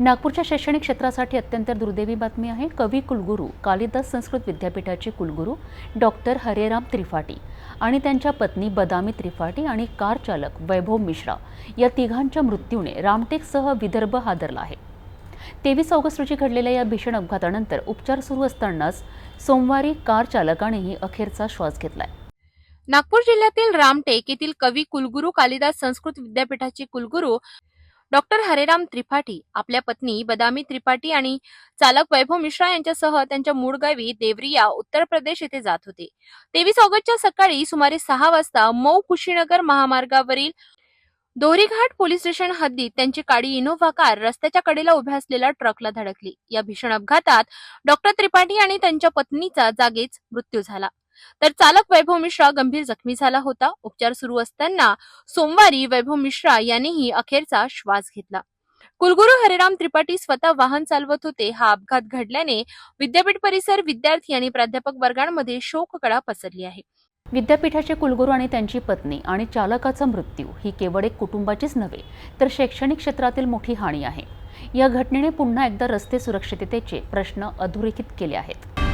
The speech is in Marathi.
नागपूरच्या शैक्षणिक क्षेत्रासाठी अत्यंत दुर्दैवी बातमी आहे. कवी कुलगुरू कालिदास संस्कृत विद्यापीठाचे कुलगुरू डॉक्टर हरेराम त्रिपाठी आणि त्यांच्या पत्नी बदामी त्रिपाठी आणि कार चालक वैभव मिश्रा या तिघांच्या मृत्यूने रामटेकसह विदर्भ हादरला आहे. तेवीस ऑगस्ट रोजी घडलेल्या या भीषण अपघातानंतर उपचार सुरू असतानाच सोमवारी कार चालकानेही अखेरचा श्वास घेतलाय. नागपूर जिल्ह्यातील रामटेक येथील कवी कुलगुरू कालिदास संस्कृत विद्यापीठाचे कुलगुरू डॉक्टर हरेराम त्रिपाठी आपल्या पत्नी बदामी त्रिपाठी आणि चालक वैभव मिश्रा यांच्यासह त्यांच्या मूळ गावी देवरिया उत्तर प्रदेश येथे जात होते. तेवीस ऑगस्टच्या सकाळी सुमारे सहा वाजता मऊ कुशीनगर महामार्गावरील दोरीघाट पोलीस स्टेशन हद्दीत त्यांची काळी इनोव्हा कार रस्त्याच्या कडेला उभ्या असलेल्या ट्रकला धडकली. या भीषण अपघातात डॉक्टर त्रिपाठी आणि त्यांच्या पत्नीचा जागीच मृत्यू झाला. तर चालक वैभव मिश्रा गंभीर जखमी झाला होता. उपचार सुरू असताना सोमवारी वैभव मिश्रा यांनीही अखेरचा श्वास घेतला. कुलगुरू हरिराम त्रिपाठी स्वतः वाहन चालवत होते. हा अपघात घडल्याने विद्यापीठ परिसर विद्यार्थी आणि प्राध्यापक वर्गांमध्ये शोककळा पसरली आहे. विद्यापीठाचे कुलगुरू आणि त्यांची पत्नी आणि चालकाचा मृत्यू ही केवळ एक कुटुंबाचीच नव्हे तर शैक्षणिक क्षेत्रातील मोठी हानी आहे. या घटनेने पुन्हा एकदा रस्ते सुरक्षिततेचे प्रश्न अधोरेखित केले आहेत.